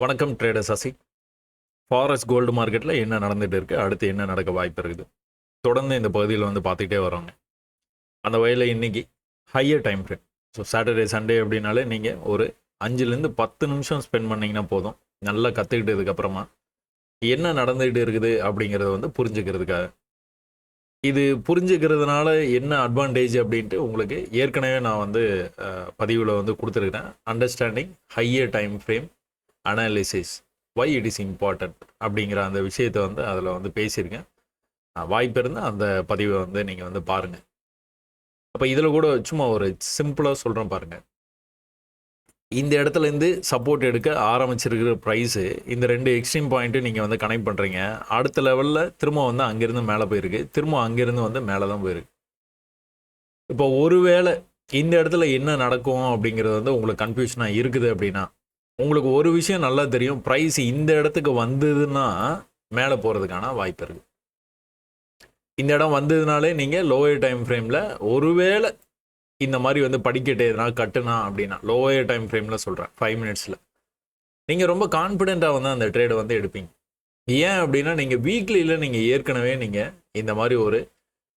வணக்கம் trader Sasi. Forest gold மார்க்கெட்டில் என்ன நடந்துகிட்டு இருக்குது அடுத்து என்ன நடக்க வாய்ப்பு இருக்குது? தொடர்ந்து இந்த பகுதியில் வந்து பார்த்துக்கிட்டே வரோங்க அந்த வகையில் இன்னைக்கு higher time frame so Saturday Sunday அப்படின்னாலே நீங்கள் ஒரு அஞ்சுலேருந்து பத்து நிமிஷம் ஸ்பெண்ட் பண்ணிங்கன்னா போதும். நல்லா கற்றுக்கிட்டதுக்கப்புறமா என்ன நடந்துகிட்டு இருக்குது அப்படிங்கிறத வந்து புரிஞ்சுக்கிறதுக்காக. இது புரிஞ்சுக்கிறதுனால என்ன அட்வான்டேஜ் அப்படின்ட்டு உங்களுக்கு ஏற்கனவே நான் வந்து பதிவில் வந்து கொடுத்துருக்கிறேன். Understanding higher time frame analysis why it is important அப்படிங்கிற அந்த விஷயத்தை வந்து அதில் வந்து பேசியிருக்கேன். வாய்ப்பு இருந்தால் அந்த பதிவை வந்து நீங்கள் வந்து பாருங்கள் அப்போ இதில் கூட சும்மா ஒரு சிம்பிளாக சொல்கிறேன் பாருங்கள் இந்த இடத்துல இருந்து சப்போர்ட் எடுக்க ஆரம்பிச்சிருக்கிற ப்ரைஸு இந்த ரெண்டு எக்ஸ்ட்ரீம் பாயிண்ட்டு நீங்கள் வந்து கனெக்ட் பண்ணுறீங்க அடுத்த லெவலில் திரும்ப வந்து அங்கேருந்து மேலே போயிருக்கு. திரும்ப அங்கேருந்து வந்து மேலே தான் போயிருக்கு. இப்போ ஒருவேளை இந்த இடத்துல என்ன நடக்கும் அப்படிங்கிறது வந்து உங்களுக்கு கன்ஃபியூஷனாக இருக்குது அப்படின்னா உங்களுக்கு ஒரு விஷயம் நல்லா தெரியும். ப்ரைஸ் இந்த இடத்துக்கு வந்ததுன்னா மேலே போகிறதுக்கான வாய்ப்பு இருக்குது இந்த இடம் வந்ததுனாலே நீங்கள் லோயர் டைம் ஃப்ரேமில் ஒருவேளை இந்த மாதிரி வந்து படிக்கட்டு எதனா கட்டுனா அப்படின்னா லோயர் டைம் ஃப்ரேமில் சொல்கிறேன் ஃபைவ் மினிட்ஸில் நீங்கள் ரொம்ப கான்ஃபிடென்ட்டாக வந்து அந்த ட்ரேடை வந்து எடுப்பீங்க. ஏன் அப்படின்னா நீங்கள் வீக்லியில் நீங்கள் ஏற்கனவே நீங்கள் இந்த மாதிரி ஒரு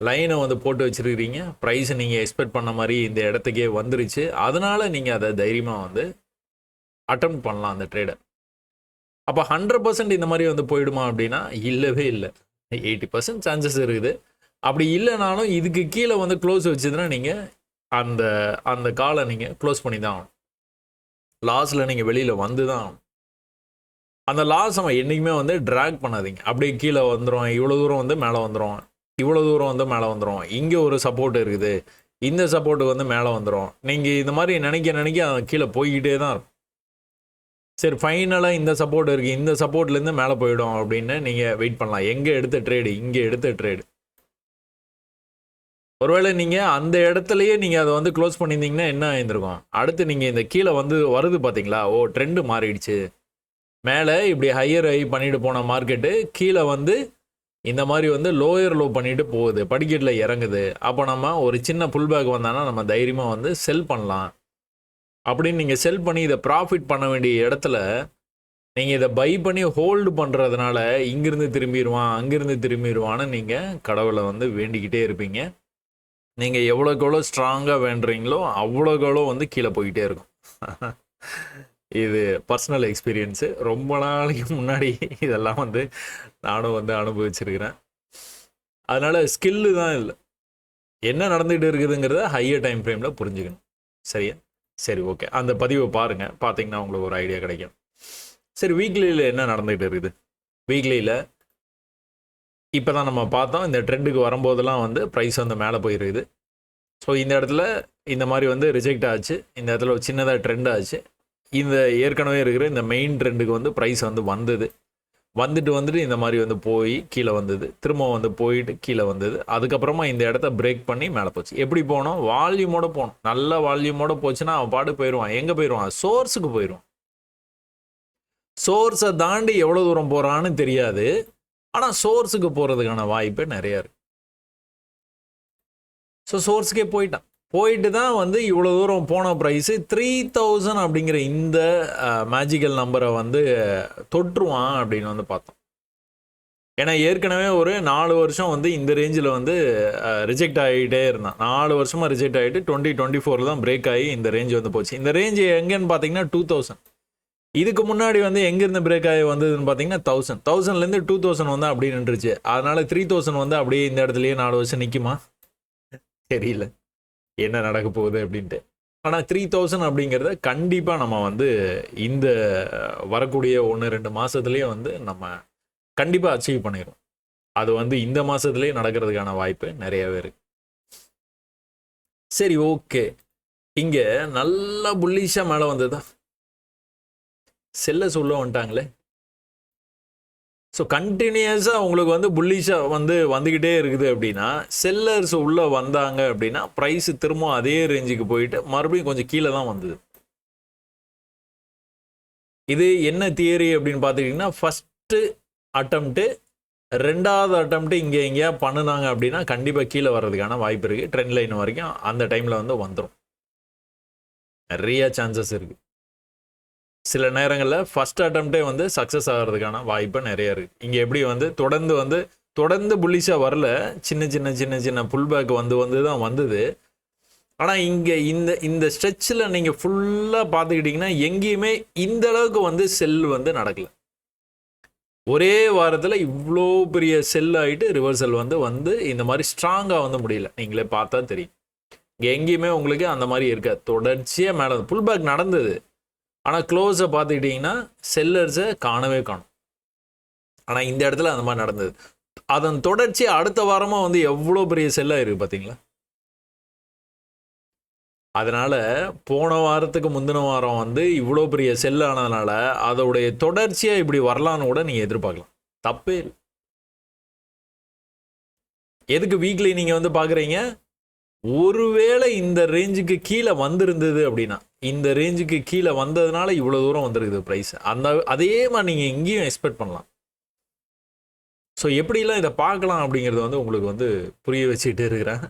லைனை வந்து போட்டு வச்சுருக்கிறீங்க. ப்ரைஸை நீங்கள் எக்ஸ்பெக்ட் பண்ண மாதிரி இந்த இடத்துக்கே வந்துருச்சு. அதனால் நீங்கள் அதை தைரியமாக வந்து அட்டம் பண்ணலாம் அந்த ட்ரேடை அப்போ ஹண்ட்ரட் பர்சன்ட் இந்த மாதிரி வந்து போயிடுமா அப்படின்னா இல்லவே இல்லை. எயிட்டி பர்சன்ட் சான்சஸ் இருக்குது. அப்படி இல்லைனாலும் இதுக்கு கீழே வந்து க்ளோஸ் வச்சுதுன்னா நீங்கள் அந்த அந்த காலை நீங்கள் க்ளோஸ் பண்ணி தான் ஆகணும். லாஸில் நீங்கள் வெளியில் வந்து தான் ஆகணும். அந்த லாஸ் அவன் என்றைக்குமே வந்து ட்ராக் பண்ணாதீங்க. அப்படியே கீழே வந்துடும் இவ்வளோ தூரம் வந்து மேலே வந்துடும் இவ்வளோ தூரம் வந்து மேலே வந்துடும் இங்கே ஒரு சப்போர்ட் இருக்குது. இந்த சப்போர்ட்டுக்கு வந்து மேலே வந்துடும் நீங்கள் இந்த மாதிரி நினைக்க நினைக்க அவன் கீழே போய்கிட்டே தான் இருக்கும். சரி ஃபைனலாக இந்த சப்போர்ட் இருக்குது இந்த சப்போர்ட்லேருந்து மேலே போயிடும் அப்படின்னு நீங்கள் வெயிட் பண்ணலாம். எங்கே எடுத்த ட்ரேடு இங்கே எடுத்த ட்ரேடு ஒருவேளை நீங்கள் அந்த இடத்துலையே நீங்கள் அதை வந்து க்ளோஸ் பண்ணியிருந்தீங்கன்னா என்ன ஆயிருந்திருக்கும்? அடுத்து நீங்கள் இந்த கீழே வந்து வருது பார்த்தீங்களா? ஓ ட்ரெண்டு மாறிடுச்சு. மேலே இப்படி ஹையர் ஹை பண்ணிட்டு போன மார்க்கெட்டு கீழே வந்து இந்த மாதிரி வந்து லோயர் லோ பண்ணிட்டு போகுது. படிக்கட்டில் இறங்குது. அப்போ நம்ம ஒரு சின்ன புல் பேக் வந்தானா நம்ம தைரியமாக வந்து செல் பண்ணலாம். அப்படின்னு நீங்கள் செல் பண்ணி இதை ப்ராஃபிட் பண்ண வேண்டிய இடத்துல நீங்கள் இதை பை பண்ணி ஹோல்டு பண்ணுறதுனால இங்கேருந்து திரும்பிடுவான் அங்கேருந்து திரும்பிடுவான்னு நீங்கள் கடவுளை வந்து வேண்டிக்கிட்டே இருப்பீங்க. நீங்கள் எவ்வளோக்கு எவ்வளோ ஸ்ட்ராங்காக வேண்டுறீங்களோ அவ்வளோக்கு எவ்வளோ வந்து கீழே போய்கிட்டே இருக்கும். இது பர்சனல் எக்ஸ்பீரியன்ஸு ரொம்ப நாளைக்கு முன்னாடி இதெல்லாம் வந்து நானும் வந்து அனுபவிச்சிருக்கிறேன். அதனால் ஸ்கில்லு தான் இல்லை. என்ன நடந்துகிட்டு இருக்குதுங்கிறத ஹையர் டைம் ஃப்ரேமில் புரிஞ்சுக்கணும். சரியா? சரி ஓகே அந்த பதிவை பாருங்கள் பார்த்தீங்கன்னா உங்களுக்கு ஒரு ஐடியா கிடைக்கும். சரி வீக்லியில் என்ன நடந்துகிட்டு இருக்குது? வீக்லியில் இப்போ தான் நம்ம பார்த்தோம் இந்த ட்ரெண்டுக்கு வரும்போதெல்லாம் வந்து ப்ரைஸ் வந்து மேலே போயிருக்குது. ஸோ இந்த இடத்துல இந்த மாதிரி வந்து ரிஜெக்ட் ஆச்சு. இந்த இடத்துல ஒரு சின்னதாக ட்ரெண்ட் ஆச்சு. இந்த ஏற்கனவே இருக்கிற இந்த மெயின் ட்ரெண்டுக்கு வந்து ப்ரைஸ் வந்து வந்தது. வந்துட்டு வந்துட்டு இந்த மாதிரி வந்து போய் கீழே வந்தது. திரும்ப வந்து போயிட்டு கீழே வந்தது. அதுக்கப்புறமா இந்த இடத்த பிரேக் பண்ணி மேலே போச்சு. எப்படி போனோம்? வால்யூமோட போனோம். நல்ல வால்யூமோட போச்சுன்னா அவன் பாட்டு போயிடுவான். எங்கே போயிடுவான்? சோர்ஸுக்கு போயிடுவான். சோர்ஸை தாண்டி எவ்வளோ தூரம் போகிறான்னு தெரியாது. ஆனால் சோர்ஸுக்கு போகிறதுக்கான வாய்ப்பே நிறைய இருக்கு. ஸோ சோர்ஸுக்கே போயிட்டான். போயிட்டு தான் வந்து இவ்வளோ தூரம் போன ப்ரைஸு த்ரீ தௌசண்ட் அப்படிங்கிற இந்த மேஜிக்கல் நம்பரை வந்து தொற்றுவான் அப்படின்னு வந்து பார்த்தோம். ஏன்னா ஏற்கனவே ஒரு நாலு வருஷம் வந்து இந்த ரேஞ்சில் வந்து ரிஜெக்ட் ஆகிட்டே இருந்தான். நாலு வருஷமாக ரிஜெக்ட் ஆகிட்டு டுவெண்ட்டி டுவெண்ட்டி ஃபோரில் தான் பிரேக் ஆகி இந்த ரேஞ்ச் வந்து போச்சு. இந்த ரேஞ்ச் எங்கேன்னு பார்த்தீங்கன்னா டூ தௌசண்ட் இதுக்கு முன்னாடி வந்து எங்கேருந்து பிரேக் ஆகி வந்ததுன்னு பார்த்தீங்கன்னா தௌசண்ட் தௌசண்ட்லேருந்து டூ தௌசண்ட் வந்து அப்படியே நின்றுச்சு. அதனால த்ரீ தௌசண்ட் வந்து அப்படியே இந்த இடத்துலயே நாலு வருஷம் நிற்குமா தெரியல. என்ன நடக்க போகுது அப்படின்ட்டு. ஆனால் த்ரீ தௌசண்ட் அப்படிங்கிறத கண்டிப்பாக நம்ம வந்து இந்த வரக்கூடிய ஒன்று ரெண்டு மாதத்துலேயே வந்து நம்ம கண்டிப்பாக அச்சீவ் பண்ணிடுவோம் அது வந்து இந்த மாதத்துலேயே நடக்கிறதுக்கான வாய்ப்பு நிறையவே இருக்கு. சரி ஓகே இங்கே நல்லா புல்லிஷாக மேலே வந்ததா செல்ல சொல்ல வந்துட்டாங்களே. ஸோ கண்டினியூஸாக உங்களுக்கு வந்து புல்லிஷாக வந்து வந்துக்கிட்டே இருக்குது அப்படின்னா செல்லர்ஸ் உள்ளே வந்தாங்க அப்படின்னா ப்ரைஸ் திரும்ப அதே ரேஞ்சுக்கு போயிட்டு மறுபடியும் கொஞ்சம் கீழே தான் வந்தது. இது என்ன தியரி அப்படின்னு பார்த்துக்கிட்டிங்கன்னா ஃபஸ்ட்டு அட்டம்ப்ட்டு ரெண்டாவது அட்டம்ப்ட்டு இங்கே எங்கேயா பண்ணுனாங்க அப்படின்னா கண்டிப்பாக கீழே வர்றதுக்கான வாய்ப்பு இருக்குது ட்ரெண்ட் லைன் வரைக்கும் அந்த டைமில் வந்து வந்துடும் நிறைய சான்சஸ் இருக்குது சில நேரங்களில் ஃபஸ்ட் அட்டம்ப்டே வந்து சக்ஸஸ் ஆகிறதுக்கான வாய்ப்பு நிறைய இருக்குது இங்கே எப்படி வந்து தொடர்ந்து வந்து தொடர்ந்து புள்ளிஷாக வரல சின்ன சின்ன சின்ன சின்ன புல் பேக் வந்து வந்து தான் வந்தது. ஆனால் இங்கே இந்த இந்த ஸ்ட்ரெச்சில் நீங்கள் ஃபுல்லாக பார்த்துக்கிட்டிங்கன்னா எங்கேயுமே இந்த அளவுக்கு வந்து செல் வந்து நடக்கல. ஒரே வாரத்தில் இவ்வளோ பெரிய செல் ஆகிட்டு ரிவர்சல் வந்து வந்து இந்த மாதிரி ஸ்ட்ராங்காக வந்து முடியல. நீங்களே பார்த்தா தெரியும். இங்கே எங்கேயுமே உங்களுக்கு அந்த மாதிரி இருக்காது. தொடர்ச்சியாக மேலே புல் பேக் நடந்தது. ஆனால் க்ளோஸை பார்த்துக்கிட்டிங்கன்னா செல்லர்ஸை காணவே காணும். ஆனால் இந்த இடத்துல அந்த மாதிரி நடந்தது. அதன் தொடர்ச்சி அடுத்த வாரமாக வந்து எவ்வளோ பெரிய செல்லாக இருக்குது பார்த்தீங்களா? அதனால் போன வாரத்துக்கு முந்தின வாரம் வந்து இவ்வளோ பெரிய செல்லானதுனால அதோடைய தொடர்ச்சியாக இப்படி வரலான்னு கூட நீங்கள் எதிர்பார்க்கலாம். தப்பே இல்லை. எதுக்கு வீக்லி நீங்கள் வந்து பார்க்குறீங்க? ஒருவேளை இந்த ரேஞ்சுக்கு கீழே வந்திருந்தது அப்படின்னா இந்த ரேஞ்சுக்கு கீழே வந்ததுனால இவ்வளோ தூரம் வந்திருக்குது ப்ரைஸ் அந்த அதே மாதிரி நீங்கள் இங்கேயும் எக்ஸ்பெக்ட் பண்ணலாம். ஸோ எப்படிலாம் இதை பார்க்கலாம் அப்படிங்கிறது வந்து உங்களுக்கு வந்து புரிய வச்சுக்கிட்டு இருக்கிறேன்.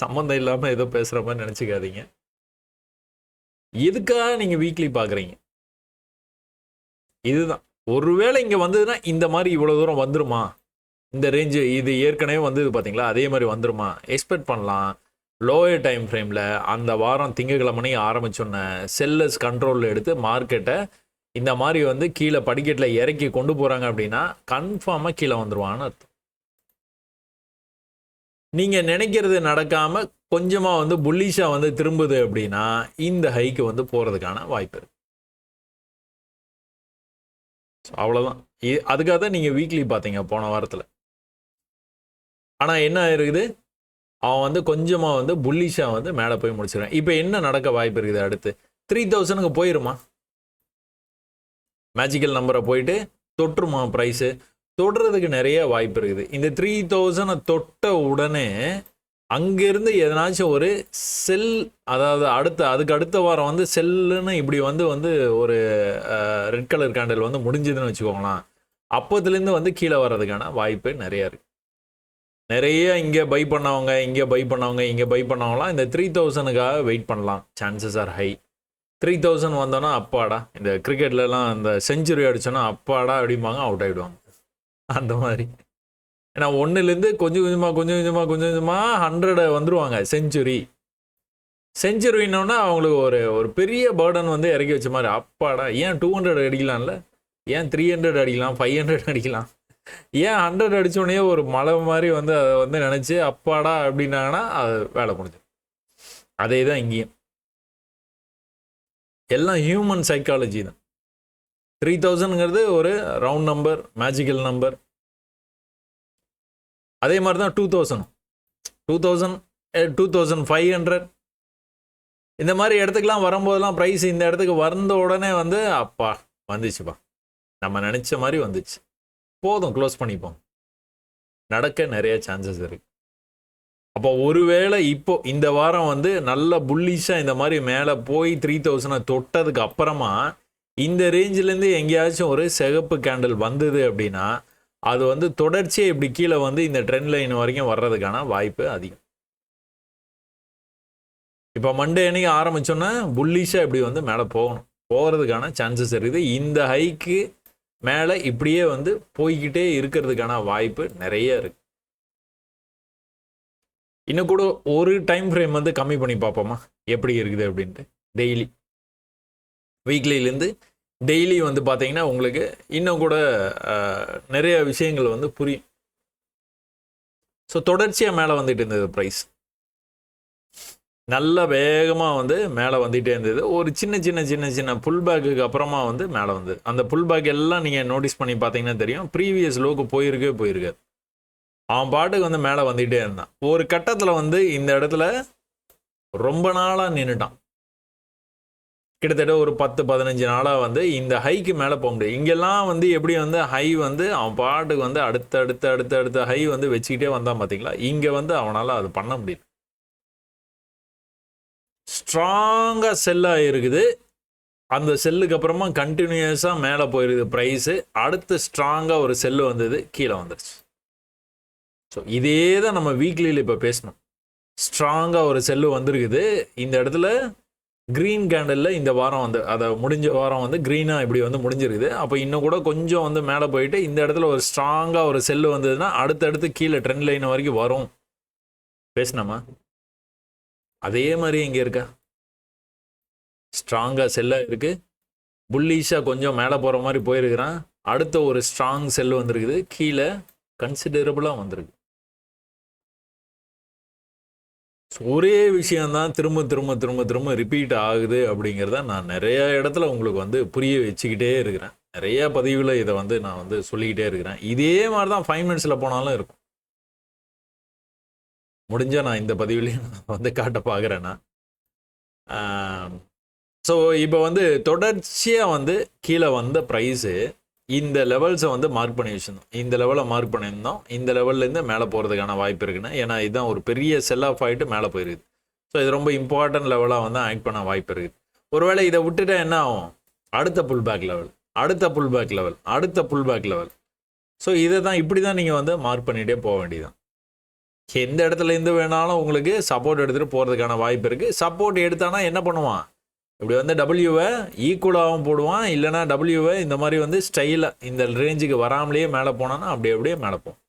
சம்மந்தம் இல்லாமல் ஏதோ பேசுகிற மாதிரி நினச்சிக்காதீங்க. எதுக்காக நீங்கள் வீக்லி பார்க்குறீங்க? இதுதான். ஒருவேளை இங்கே வந்ததுன்னா இந்த மாதிரி இவ்வளோ தூரம் வந்துருமா? இந்த ரேஞ்சு இது ஏற்கனவே வந்தது பார்த்தீங்களா? அதே மாதிரி வந்துருமா? எக்ஸ்பெக்ட் பண்ணலாம். லோயர் டைம் ஃப்ரேமில் அந்த வாரம் திங்கக்கிழமனே ஆரம்பிச்சோன்ன செல்லர்ஸ் கண்ட்ரோலில் எடுத்து மார்க்கெட்டை இந்த மாதிரி வந்து கீழே படிக்கட்டில் இறக்கி கொண்டு போகிறாங்க அப்படின்னா கன்ஃபார்மாக கீழே வந்துருவான்னு அர்த்தம். நீங்கள் நினைக்கிறது நடக்காமல் கொஞ்சமாக வந்து புல்லிஷாக வந்து திரும்புது அப்படின்னா இந்த ஹைக்கு வந்து போகிறதுக்கான வாய்ப்பு இருக்குது அவ்வளோதான் இ அதுக்காக தான் நீங்கள் வீக்லி பார்த்தீங்க போன வாரத்தில். ஆனால் என்ன இருக்குது அவன் வந்து கொஞ்சமாக வந்து புல்லிஷாக வந்து மேலே போய் முடிச்சிடுவேன் இப்போ என்ன நடக்க வாய்ப்பு இருக்குது அடுத்து? த்ரீ தௌசண்ட்க்கு போயிருமா? மேஜிக்கல் நம்பரை போயிட்டு தொற்றுமா ப்ரைஸு தொடுறதுக்கு நிறைய வாய்ப்பு இருக்குது. இந்த த்ரீ தௌசண்டை தொட்ட உடனே அங்கேருந்து எதனாச்சும் ஒரு செல் அதாவது அடுத்த அதுக்கு அடுத்த வாரம் வந்து செல்லுன்னு இப்படி வந்து வந்து ஒரு ரெட் கலர் கேண்டில் வந்து முடிஞ்சதுன்னு வச்சுக்கோங்களேன். அப்போதுலேருந்து வந்து கீழே வர்றதுக்கான வாய்ப்பு நிறையா இருக்குது நிறைய இங்கே பை பண்ணவங்க இங்கே பை பண்ணவங்க இங்கே பை பண்ணவங்களாம் இந்த த்ரீ தௌசணுக்காக வெயிட் பண்ணலாம். Chances are high three thousand வந்தோன்னா அப்பாடா இந்த கிரிக்கெட்லலாம் அந்த செஞ்சுரி அடிச்சோன்னா அப்பாடா அப்படிம்பாங்க அவுட் ஆகிடுவாங்க அந்த மாதிரி. ஏன்னா ஒன்றுலேருந்து கொஞ்சம் கொஞ்சமாக கொஞ்சம் கொஞ்சமாக கொஞ்சம் கொஞ்சமாக ஹண்ட்ரடை வந்துடுவாங்க செஞ்சுரி செஞ்சுரின்னொன்னே அவங்களுக்கு ஒரு ஒரு பெரிய பேர்டன் வந்து இறக்கி வச்ச மாதிரி. அப்பாடா ஏன் டூ ஹண்ட்ரட் அடிக்கலாம்ல? ஏன் த்ரீ ஹண்ட்ரட் அடிக்கலாம்? ஃபைவ் ஹண்ட்ரட் அடிக்கலாம்? ஏன் ஹண்ட்ரட் அடித்தோடனே ஒரு மலை மாதிரி வந்து அதை வந்து நினச்சி அப்பாடா அப்படின்னாங்கன்னா அது வேலை முடிஞ்சு. அதே தான் இங்கேயும். எல்லாம் ஹியூமன் சைக்காலஜி தான். த்ரீ தௌசண்ட்ங்கிறது ஒரு ரவுண்ட் நம்பர் மேஜிக்கல் நம்பர் அதே மாதிரி தான் two thousand two thousand two thousand five hundred இந்த மாதிரி இடத்துக்குலாம் வரும்போதெல்லாம் ப்ரைஸ் இந்த இடத்துக்கு வந்த உடனே வந்து அப்பா வந்துச்சுப்பா. நம்ம நினச்ச மாதிரி வந்துச்சு. போதும் க்ளோஸ் பண்ணிப்போம். நடக்க நிறைய சான்சஸ் இருக்கு. அப்போ ஒருவேளை இப்போ இந்த வாரம் வந்து நல்ல புல்லிஷாக இந்த மாதிரி மேலே போய் த்ரீ தௌசண்டை தொட்டதுக்கு அப்புறமா இந்த ரேஞ்சிலேருந்து எங்கேயாச்சும் ஒரு சிகப்பு கேண்டில் வந்தது அப்படின்னா அது வந்து தொடர்ச்சியாக இப்படி கீழே வந்து இந்த ட்ரெண்ட் லைன் வரைக்கும் வர்றதுக்கான வாய்ப்பு அதிகம். இப்போ மண்டே அன்னைக்கு ஆரம்பித்தோன்னா புல்லிஷாக இப்படி வந்து மேலே போகணும். போகிறதுக்கான சான்சஸ் இருக்குது. இந்த ஹைக்கு மேலே இப்படியே வந்து போய்கிட்டே இருக்கிறதுக்கான வாய்ப்பு நிறைய இருக்கு. இன்னும் கூட ஒரு டைம் ஃப்ரேம் வந்து கம்மி பண்ணி பார்ப்போமா? எப்படி இருக்குது அப்படின்ட்டு. டெய்லி வீக்லிலேருந்து டெய்லி வந்து பார்த்தீங்கன்னா உங்களுக்கு இன்னும் கூட நிறைய விஷயங்கள் வந்து புரியும். ஸோ தொடர்ச்சியாக மேலே வந்துட்டு இருந்தது ப்ரைஸ் நல்ல வேகமாக வந்து மேலே வந்துகிட்டே இருந்தது. ஒரு சின்ன சின்ன சின்ன சின்ன புல் பேக்குக்கு அப்புறமா வந்து மேலே வந்து அந்த புல் பேக் எல்லாம் நீங்கள் நோட்டீஸ் பண்ணி பார்த்தீங்கன்னா தெரியும். ப்ரீவியஸ் லோக்கு போயிருக்கே போயிருக்காது. அவன் பாட்டுக்கு வந்து மேலே வந்துகிட்டே இருந்தான். ஒரு கட்டத்தில் வந்து இந்த இடத்துல ரொம்ப நாளாக நின்றுட்டான் கிட்டத்தட்ட ஒரு பத்து பதினஞ்சு நாளாக வந்து இந்த ஹைக்கு மேலே போக முடியாது. இங்கெல்லாம் வந்து எப்படி வந்து ஹை வந்து அவன் பாட்டுக்கு வந்து அடுத்த அடுத்த அடுத்த அடுத்த ஹை வந்து வச்சுக்கிட்டே வந்தான் பார்த்தீங்களா? இங்கே வந்து அவனால் அது பண்ண முடியல. ஸ்ட்ராங்காக செல்லாக இருக்குது. அந்த செல்லுக்கு அப்புறமா கண்டினியூஸாக மேலே போயிருக்குது ப்ரைஸு அடுத்து ஸ்ட்ராங்காக ஒரு செல்லு வந்தது கீழே வந்துருச்சு. ஸோ இதே தான் நம்ம வீக்லியில் இப்போ பேசணும். ஸ்ட்ராங்காக ஒரு செல்லு வந்திருக்குது. இந்த இடத்துல க்ரீன் கேண்டலில் இந்த வாரம் வந்து அதை முடிஞ்ச வாரம் வந்து க்ரீனாக இப்படி வந்து முடிஞ்சிருக்குது. அப்போ இன்னும் கூட கொஞ்சம் வந்து மேலே போயிட்டு இந்த இடத்துல ஒரு ஸ்ட்ராங்காக ஒரு செல்லு வந்ததுன்னா அடுத்தடுத்து கீழே ட்ரெண்ட் லைன் வரைக்கும் வரும். பேசினாமா அதே மாதிரி இங்கே இருக்கா? ஸ்ட்ராங்காக செல்லாக இருக்குது புல்லிஷாக கொஞ்சம் மேலே போகிற மாதிரி போயிருக்கிறான். அடுத்த ஒரு ஸ்ட்ராங் செல் வந்திருக்குது. கீழே கன்சிடரபுளாக வந்திருக்கு. ஒரே விஷயம்தான் திரும்ப திரும்ப திரும்ப திரும்ப ரிப்பீட் ஆகுது அப்படிங்கிறத நான் நிறைய இடத்துல உங்களுக்கு வந்து புரிய வச்சுக்கிட்டே இருக்கிறேன். நிறைய பதிவில் இதை வந்து நான் வந்து சொல்லிக்கிட்டே இருக்கிறேன். இதே மாதிரி தான் ஃபைவ் மினிட்ஸில் போனாலும் இருக்கும். முடிஞ்சால் நான் இந்த பதிவுலையும் நான் வந்து காட்ட பார்க்குறேன்னா ஸோ இப்போ வந்து தொடர்ச்சியாக வந்து கீழே வந்த ப்ரைஸு இந்த லெவல்ஸை வந்து மார்க் பண்ணி வச்சுருந்தோம். இந்த லெவலை மார்க் பண்ணியிருந்தோம். இந்த லெவல்லேருந்து மேலே போகிறதுக்கான வாய்ப்பு இருக்குன்னா. ஏன்னா இதுதான் ஒரு பெரிய செல் ஆஃப் ஆகிட்டு மேலே போயிருக்குது. ஸோ இது ரொம்ப இம்பார்ட்டன்ட் லெவலாக வந்து ஆக்ட் பண்ண வாய்ப்பு இருக்குது. ஒருவேளை இதை விட்டுட்டா என்ன ஆகும்? அடுத்த புல் பேக் லெவல் அடுத்த புல் பேக் லெவல் அடுத்த புல் பேக் லெவல் ஸோ இதை தான் இப்படி தான் நீங்கள் வந்து மார்க் பண்ணிகிட்டே போக வேண்டியதுதான். எந்த இடத்துல இருந்து வேணாலும் உங்களுக்கு சப்போர்ட் எடுத்துகிட்டு போகிறதுக்கான வாய்ப்பு இருக்குது சப்போர்ட் எடுத்தானா என்ன பண்ணுவான்? இப்படி வந்து டபிள்யூவை ஈக்குவலாகவும் போடுவான். இல்லைனா டபிள்யூவை இந்த மாதிரி வந்து ஸ்டைலாக இந்த ரேஞ்சுக்கு வராமலேயே மேலே போனான்னா அப்படியே அப்படியே மேலே போகும்.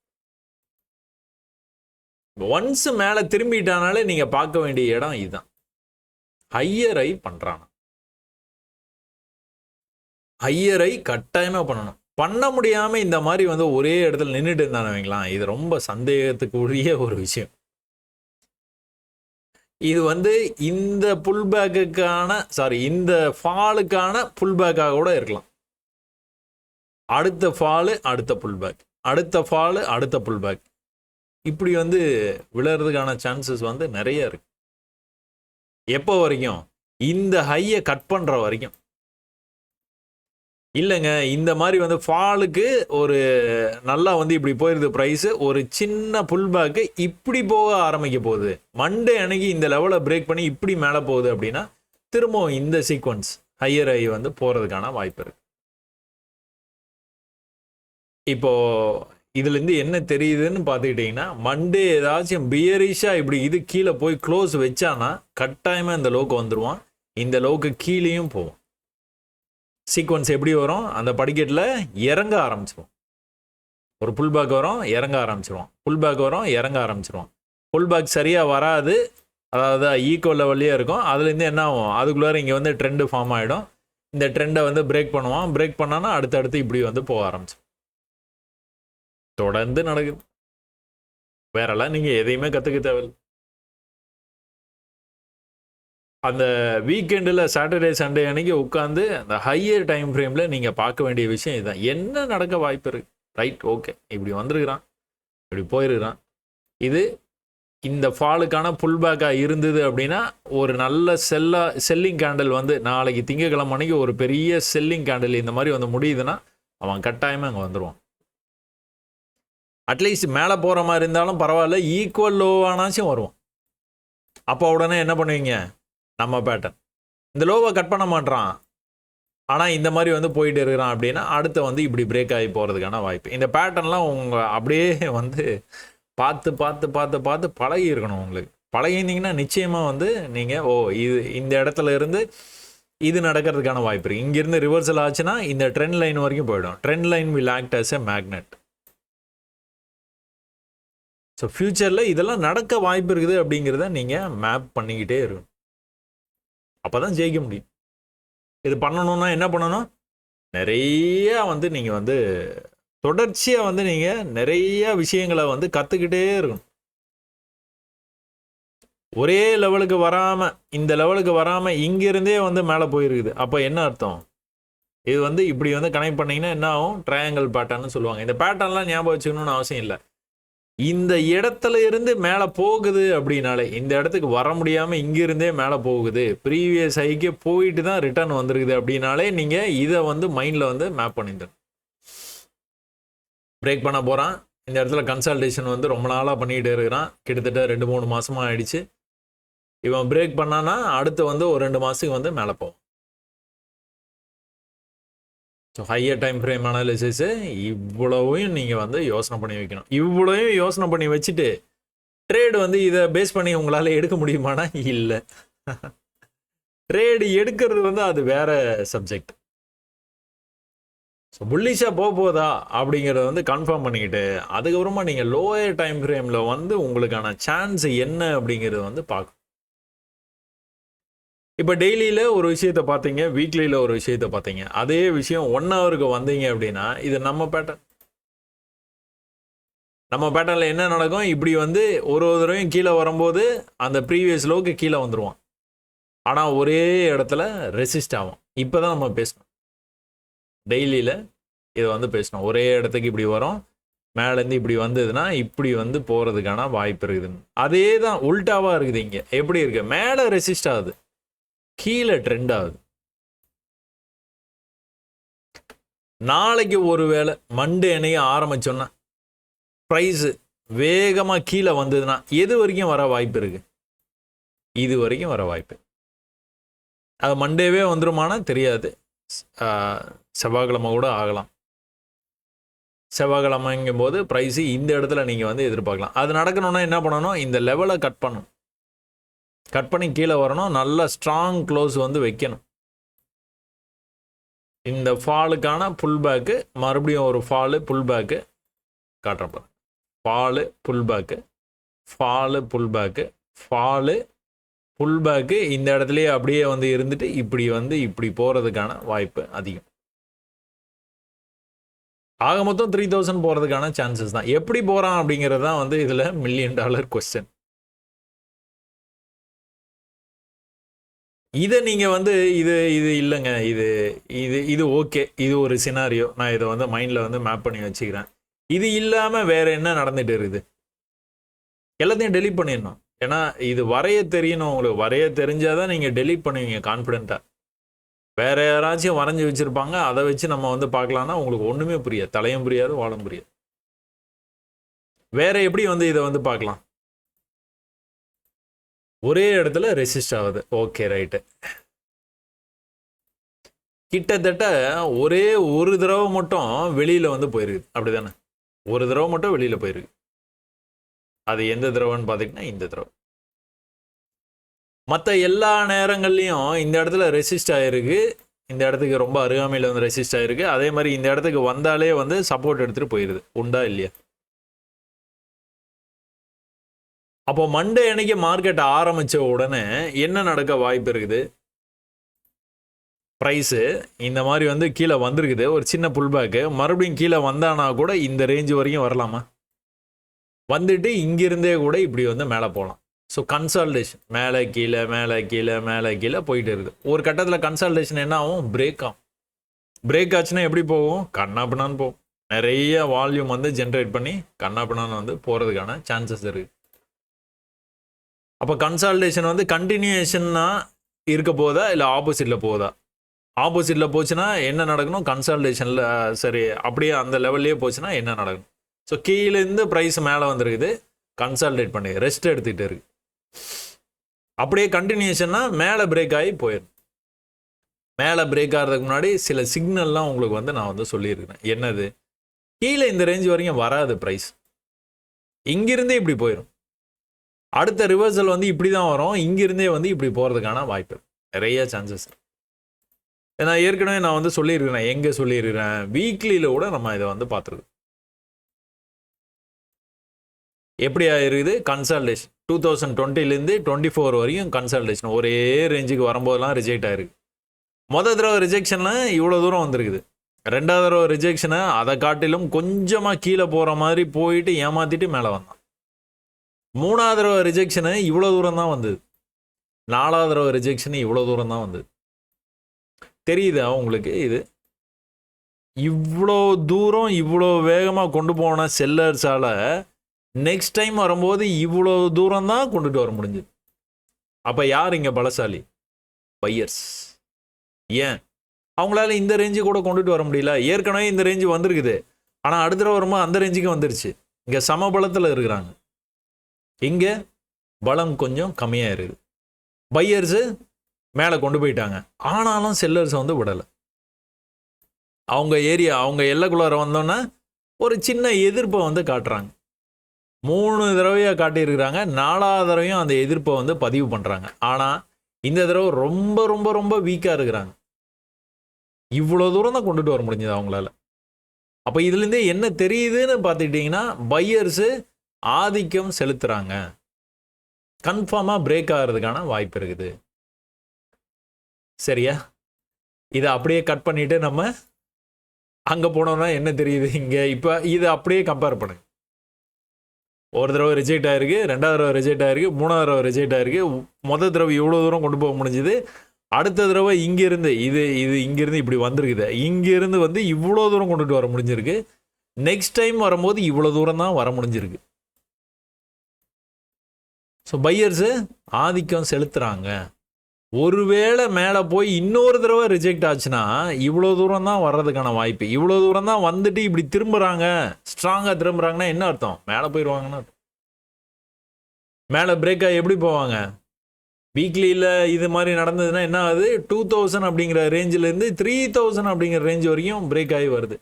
ஒன்ஸ் மேலே திரும்பிட்டானாலே நீங்கள் பார்க்க வேண்டிய இடம் இதுதான். ஹையரை பண்ணுறானா பண்ணுறான் கட்டாயமாக பண்ணணும். பண்ண முடியாமல் இந்த மாதிரி வந்து ஒரே இடத்துல நின்றுட்டு இருந்தானே இது ரொம்ப சந்தேகத்துக்கு உரிய ஒரு விஷயம். இது வந்து இந்த புல்பேக்குக்கான சாரி இந்த ஃபாலுக்கான புல்பேக்காக கூட இருக்கலாம். அடுத்த ஃபாலு அடுத்த புல்பேக் அடுத்த ஃபாலு அடுத்த புல்பேக் இப்படி வந்து விழறதுக்கான சான்சஸ் வந்து நிறைய இருக்கு. எப்போ வரைக்கும்? இந்த ஹையை கட் பண்ணுற வரைக்கும். இல்லைங்க இந்த மாதிரி வந்து ஃபாலுக்கு ஒரு நல்லா வந்து இப்படி போயிருது ப்ரைஸு ஒரு சின்ன புல் பேக்கு இப்படி போக ஆரம்பிக்க போகுது. மண்டே அன்னைக்கு இந்த லெவலை பிரேக் பண்ணி இப்படி மேலே போகுது அப்படின்னா திரும்பவும் இந்த சீக்வன்ஸ் ஹையர் ஐ வந்து போகிறதுக்கான வாய்ப்பு இருக்கு. இப்போ இதுலேருந்து என்ன தெரியுதுன்னு பார்த்துக்கிட்டிங்கன்னா மண்டே ஏதாச்சும் பியரிஷாக இப்படி இது கீழே போய் க்ளோஸ் வச்சானா கட்டாயமாக இந்த லோக்கு வந்துடுவான் இந்த லோக்கு கீழேயும் போவோம் சீக்வன்ஸ் எப்படி வரும்? அந்த படிக்கட்டில் இறங்க ஆரம்பிச்சிருவோம். ஒரு புல் பேக் வரும் இறங்க ஆரம்பிச்சிருவோம். புல் பேக் வரும் இறங்க ஆரம்பிச்சிருவோம். புல் பேக் சரியாக வராது. அதாவது ஈக்குவல் லெவல்லையே இருக்கும். அதுலேருந்து என்ன ஆகும்? அதுக்குள்ளார இங்கே வந்து ட்ரெண்டு ஃபார்ம் ஆகிடும் இந்த ட்ரெண்டை வந்து பிரேக் பண்ணுவான் பிரேக் பண்ணான்னா அடுத்தடுத்து இப்படி வந்து போக ஆரம்பிச்சு தொடர்ந்து நடக்குது. வேறெல்லாம் நீங்கள் எதையுமே கற்றுக்க தேவையில்லை. அந்த வீக்கெண்டில் சாட்டர்டே சண்டே அன்னைக்கு உட்காந்து அந்த ஹையர் டைம் ஃப்ரேமில் நீங்கள் பார்க்க வேண்டிய விஷயம் இதுதான். என்ன நடக்க வாய்ப்பு இருக்குது ரைட் ஓகே இப்படி வந்திருக்கிறான். இப்படி போயிருக்கிறான். இது இந்த ஃபாலுக்கான புல் பேக்காக இருந்தது அப்படின்னா ஒரு நல்ல செல்லா செல்லிங் கேண்டில் வந்து நாளைக்கு திங்கக்கிழமை அன்னைக்கு ஒரு பெரிய செல்லிங் கேண்டில் இந்த மாதிரி வந்து முடியுதுன்னா அவன் கட்டாயமாக அங்கே வந்துடுவான் அட்லீஸ்ட் மேலே போகிற மாதிரி இருந்தாலும் பரவாயில்ல ஈக்குவல் லோவானாச்சும் வருவான். அப்போ உடனே என்ன பண்ணுவீங்க? நம்ம பேட்டர்ன் இந்த லோவை கட் பண்ண மாட்றான். ஆனால் இந்த மாதிரி வந்து போயிட்டு இருக்கிறான் அப்படின்னா அடுத்து வந்து இப்படி பிரேக் ஆகி போகிறதுக்கான வாய்ப்பு. இந்த பேட்டர்ன்லாம் உங்கள் அப்படியே வந்து பார்த்து பார்த்து பார்த்து பார்த்து பழகி இருக்கணும் உங்களுக்கு. பழகிருந்தீங்கன்னா நிச்சயமாக வந்து நீங்கள் ஓ இது இந்த இடத்துல இருந்து இது நடக்கிறதுக்கான வாய்ப்பு இருக்குது இங்கேருந்து ரிவர்சல் ஆச்சுன்னா இந்த ட்ரெண்ட் லைன் வரைக்கும் போயிடும். Trend line will act as a magnet so ஃப்யூச்சரில் இதெல்லாம் நடக்க வாய்ப்பு இருக்குது அப்படிங்கிறத நீங்கள் மேப் பண்ணிக்கிட்டே இருக்கணும். அப்போ தான் ஜெயிக்க முடியும். இது பண்ணணும்னா என்ன பண்ணணும்? நிறைய வந்து நீங்கள் வந்து தொடர்ச்சியாக வந்து நீங்கள் நிறைய விஷயங்களை வந்து கற்றுக்கிட்டே இருக்கணும். ஒரே லெவலுக்கு வராமல் இந்த லெவலுக்கு வராமல் இங்கிருந்தே வந்து மேலே போயிருக்குது. அப்போ என்ன அர்த்தம்? இது வந்து இப்படி வந்து கனெக்ட் பண்ணீங்கன்னா என்ன ஆகும்? ட்ரையாங்கிள் பேட்டர்ன்னு சொல்லுவாங்க. இந்த பேட்டர்ன்லாம் ஞாபகம் வச்சுக்கணும்னு அவசியம் இல்லை. இந்த இடத்துல இருந்து மேலே போகுது அப்படின்னாலே இந்த இடத்துக்கு வர முடியாமல் இங்கிருந்தே மேலே போகுது. ப்ரீவியஸ் ஹைக்கே போயிட்டு தான் ரிட்டர்ன் வந்திருக்குது அப்படின்னாலே நீங்கள் இதை வந்து மைண்டில் வந்து மேப் பண்ணிடணும் பிரேக் பண்ண போகிறான் இந்த இடத்துல கன்சல்டேஷன் வந்து ரொம்ப நாளாக பண்ணிக்கிட்டு இருக்கிறான். கிட்டத்தட்ட ரெண்டு மூணு மாதமாக ஆயிடுச்சு. இவன் பிரேக் பண்ணான்னா அடுத்து வந்து ஒரு ரெண்டு மாதத்துக்கு வந்து மேலே போகும் so higher time frame analysis இவ்வளவையும் நீங்கள் வந்து யோசனை பண்ணி வைக்கணும். இவ்வளவையும் யோசனை பண்ணி வச்சுட்டு ட்ரேடு வந்து இதை பேஸ் பண்ணி உங்களால் எடுக்க முடியுமானா? இல்லை. ட்ரேடு எடுக்கிறது வந்து அது வேற சப்ஜெக்ட் ஸோ புல்லிஷாக போக போதா அப்படிங்கிறத வந்து கன்ஃபார்ம் பண்ணிக்கிட்டு அதுக்கப்புறமா நீங்கள் லோயர் டைம் ஃப்ரேமில் வந்து உங்களுக்கான சான்ஸ் என்ன அப்படிங்கிறத வந்து பார்க்கணும் இப்போ டெய்லியில் ஒரு விஷயத்த பார்த்தீங்க வீக்லியில் ஒரு விஷயத்த பார்த்தீங்க. அதே விஷயம் ஒன் ஹவருக்கு வந்தீங்க அப்படின்னா இது நம்ம பேட்டர்ன் நம்ம பேட்டர்னில் என்ன நடக்கும்? இப்படி வந்து ஒரு ஒரு தடவையும் கீழே வரும்போது அந்த ப்ரீவியஸ் லோக்கு கீழே வந்துடுவான் ஆனால் ஒரே இடத்துல ரெசிஸ்ட் ஆகும் இப்போ தான் நம்ம பேசணும். டெய்லியில் இதை வந்து பேசணும். ஒரே இடத்துக்கு இப்படி வரும் மேலேருந்து இப்படி வந்ததுன்னா இப்படி வந்து போகிறதுக்கான வாய்ப்பு இருக்குதுன்னு அதே தான் உல்டாவாக இருக்குது இங்கே. எப்படி இருக்குது மேலே ரெசிஸ்ட் ஆகுது. கீழே ட்ரெண்ட் ஆகுது. நாளைக்கு ஒரு வேளை மண்டே அன்னைக்கு ஆரம்பிச்சோன்னா ப்ரைஸு வேகமாக கீழே வந்ததுன்னா எது வரைக்கும் வர வாய்ப்பு இருக்கு? இது வரைக்கும் வர வாய்ப்பு அது மண்டேவே வந்துருமானா தெரியாது. செவ்வாய்க்கிழமை கூட ஆகலாம். செவ்வாய்க்கிழமைங்கும் போது ப்ரைஸு இந்த இடத்துல நீங்கள் வந்து எதிர்பார்க்கலாம். அது நடக்கணும்னா என்ன பண்ணணும்? இந்த லெவலை கட் பண்ணணும். கட் பண்ணி கீழே வரணும். நல்ல ஸ்ட்ராங் க்ளோஸ் வந்து வைக்கணும். இந்த ஃபாலுக்கான புல் பேக்கு மறுபடியும் ஒரு ஃபாலு புல் back காட்டுறப்ப pull back fall pull back fall pull back bag இந்த இடத்துலையே அப்படியே வந்து இருந்துட்டு இப்படி வந்து இப்படி போகிறதுக்கான வாய்ப்பு அதிகம். ஆக மொத்தம் த்ரீ தௌசண்ட் போகிறதுக்கான சான்சஸ் தான். எப்படி போகிறான் அப்படிங்கிறது தான் வந்து இதில் மில்லியன் டாலர் கொஸ்டின் இதை நீங்கள் வந்து இது இது இல்லைங்க. இது இது இது ஓகே. இது ஒரு சினாரியோ நான் இதை வந்து மைண்டில் வந்து மேப் பண்ணி வச்சுக்கிறேன். இது இல்லாமல் வேறு என்ன நடந்துட்டு இருக்குது? எல்லாத்தையும் டெலீட் பண்ணிடணும். ஏன்னா இது வரைய தெரியணும். உங்களுக்கு வரைய தெரிஞ்சால் தான் நீங்கள் டெலீட் பண்ணுவீங்க கான்ஃபிடென்ட்டாக வேற யாராச்சும் வரைஞ்சி வச்சுருப்பாங்க. அதை வச்சு நம்ம வந்து பார்க்கலான்னா உங்களுக்கு ஒன்றுமே புரியாது. தலையும் புரியாது வாழும் புரியாது. வேற எப்படி வந்து இதை வந்து பார்க்கலாம்? ஒரே இடத்துல ரெசிஸ்ட் ஆகுது. ஓகே ரைட்டு கிட்டத்தட்ட ஒரே ஒரு தடவை மட்டும் வெளியில் வந்து போயிருக்கு. அப்படிதானே? ஒரு தடவை மட்டும் வெளியில் போயிருக்கு. அது எந்த தடவைன்னு பார்த்தீங்கன்னா இந்த தடவை. மற்ற எல்லா நேரங்கள்லையும் இந்த இடத்துல ரெசிஸ்ட் ஆயிருக்கு. இந்த இடத்துக்கு ரொம்ப அருகாமையில் வந்து ரெசிஸ்ட் ஆயிருக்கு. அதே மாதிரி இந்த இடத்துக்கு வந்தாலே வந்து சப்போர்ட் எடுத்துகிட்டு போயிடுது உண்டா இல்லையா? அப்போ மண்டே அன்னைக்கு மார்க்கெட் ஆரம்பித்த உடனே என்ன நடக்க வாய்ப்பு இருக்குது? ப்ரைஸு இந்த மாதிரி வந்து கீழே வந்திருக்குது. ஒரு சின்ன புல்பேக்கு மறுபடியும் கீழே வந்தானா கூட இந்த ரேஞ்சு வரைக்கும் வரலாமா? வந்துட்டு இங்கிருந்தே கூட இப்படி வந்து மேலே போகலாம். ஸோ கன்சால்டேஷன் மேலே கீழே மேலே கீழே மேலே கீழே போயிட்டு இருக்குது. ஒரு கட்டத்தில் கன்சால்டேஷன் என்ன ஆகும்? பிரேக் ஆகும். பிரேக் ஆச்சுன்னா எப்படி போகும்? கண்ணாப்பினான்னு போகும். நிறைய வால்யூம் வந்து ஜென்ரேட் பண்ணி கண்ணாப்பினான்னு வந்து போகிறதுக்கான சான்சஸ் இருக்குது அப்போ கன்சால்டேஷன் வந்து கண்டினியூஷன்னா இருக்க போதா இல்லை ஆப்போசிட்டில் போதா? ஆப்போசிட்டில் போச்சுன்னா என்ன நடக்கணும்? கன்சால்டேஷனில் சரி அப்படியே அந்த லெவல்லையே போச்சுன்னா என்ன நடக்கணும்? ஸோ கீழேருந்து ப்ரைஸ் மேலே வந்துருக்குது. கன்சால்டேட் பண்ணி ரெஸ்ட் எடுத்துக்கிட்டு இருக்கு. அப்படியே கண்டினியூஷன்னா மேலே பிரேக் ஆகி போயிடும். மேலே பிரேக் ஆகிறதுக்கு முன்னாடி சில சிக்னல்லாம் உங்களுக்கு வந்து நான் வந்து சொல்லியிருக்கிறேன். என்னது? கீழே இந்த ரேஞ்ச் வரைக்கும் வராது ப்ரைஸ் இங்கிருந்தே இப்படி போயிடும். அடுத்த ரிவர்சல் வந்து இப்படி தான் வரும். இங்கிருந்தே வந்து இப்படி போகிறதுக்கான வாய்ப்பு. நிறைய சான்சஸ் நான் ஏற்கனவே நான் வந்து சொல்லியிருக்கிறேன். எங்கே சொல்லியிருக்கிறேன்? வீக்லியில் கூட நம்ம இதை வந்து பார்த்துருக்கோம். எப்படி ஆயிருக்குது? கன்சல்டேஷன் டூ தௌசண்ட் டுவெண்ட்டிலேருந்து டுவெண்ட்டி ஃபோர் வரைக்கும் கன்சல்டேஷன் ஒரே ரேஞ்சுக்கு வரும்போதெல்லாம் ரிஜெக்ட் ஆயிருக்கு. மொதல் தடவை ரிஜெக்ஷனில் இவ்வளோ தூரம் வந்திருக்குது. ரெண்டாவது தடவை ரிஜெக்ஷனை அதை காட்டிலும் கொஞ்சமாக கீழே போகிற மாதிரி போயிட்டு ஏமாற்றிட்டு மேலே வந்தான். மூணாவது தடவை ரிஜெக்ஷனு இவ்வளோ தூரம் தான் வந்தது. நாலாவது தடவை ரிஜெக்ஷனு இவ்வளோ தூரம் தான் வந்தது. தெரியுதா உங்களுக்கு இது? இவ்வளோ தூரம் இவ்வளோ வேகமாக கொண்டு போன செல்லர்ஸால் நெக்ஸ்ட் டைம் வரும்போது இவ்வளோ தூரம் தான் கொண்டுட்டு வர முடிஞ்சுது. அப்போ யார் இங்கே பலசாலி? பையர்ஸ் ஏன்? அவங்களால இந்த ரேஞ்சு கூட கொண்டுட்டு வர முடியல. ஏற்கனவே இந்த ரேஞ்சு வந்திருக்குது. ஆனால் அடுத்த வருமா அந்த ரேஞ்சுக்கு வந்துருச்சு. இங்கே சமபலத்தில் இருக்கிறாங்க. இங்கே பலம் கொஞ்சம் கம்மியாக இருக்குது பையர்ஸு மேலே கொண்டு போயிட்டாங்க. ஆனாலும் செல்லர்ஸை வந்து விடலை. அவங்க ஏரியா அவங்க எல்லைக்குள்ளார வந்தோன்னே ஒரு சின்ன எதிர்ப்பை வந்து காட்டுறாங்க. மூணு தடவையாக காட்டியிருக்கிறாங்க. நாலாவது தடவையும் அந்த எதிர்ப்பை வந்து பதிவு பண்ணுறாங்க ஆனால் இந்த தடவை ரொம்ப ரொம்ப ரொம்ப வீக்காக இருக்கிறாங்க. இவ்வளோ தூரம் தான் கொண்டுட்டு வர முடிஞ்சது அவங்களால. அப்போ இதுலேருந்தே என்ன தெரியுதுன்னு பார்த்துக்கிட்டிங்கன்னா பையர்ஸு ஆதிக்கம் செலுத்துகிறாங்க கன்ஃபார்மாக பிரேக் ஆகிறதுக்கான வாய்ப்பு இருக்குது. சரியா? இதை அப்படியே கட் பண்ணிவிட்டு நம்ம அங்கே போனோம்னா என்ன தெரியுது இங்கே? இப்போ இதை அப்படியே கம்பேர் பண்ணுங்க ஒரு தடவை ரிஜெக்ட் ஆயிருக்கு ரெண்டாவது தடவை ரிஜெக்ட் ஆயிருக்கு மூணாவது தடவை ரிஜெக்ட் ஆயிருக்கு. மொதல் தடவை இவ்வளோ தூரம் கொண்டு போக முடிஞ்சுது? அடுத்த தடவை இங்கேருந்து இது இது இங்கேருந்து இப்படி வந்திருக்குது. இங்கேருந்து வந்து இவ்வளோ தூரம் கொண்டுட்டு வர முடிஞ்சிருக்கு. நெக்ஸ்ட் டைம் வரும்போது இவ்வளோ தூரம் தான் வர முடிஞ்சிருக்கு. ஸோ பையர்ஸு ஆதிக்கம் செலுத்துகிறாங்க ஒருவேளை மேலே போய் இன்னொரு தடவை ரிஜெக்ட் ஆச்சுன்னா இவ்வளோ தூரம் தான் வர்றதுக்கான வாய்ப்பு. இவ்வளோ தூரம் தான் வந்துட்டு இப்படி திரும்புகிறாங்க ஸ்ட்ராங்காக திரும்புகிறாங்கன்னா என்ன அர்த்தம்? மேலே போயிடுவாங்கன்னு அர்த்தம். மேலே பிரேக்காக எப்படி போவாங்க? வீக்லியில் இது மாதிரி நடந்ததுன்னா என்ன ஆகுது? டூ தௌசண்ட் அப்படிங்கிற ரேஞ்சிலேருந்து த்ரீ தௌசண்ட் அப்படிங்கிற ரேஞ்ச் வரைக்கும் பிரேக் ஆகி வருது.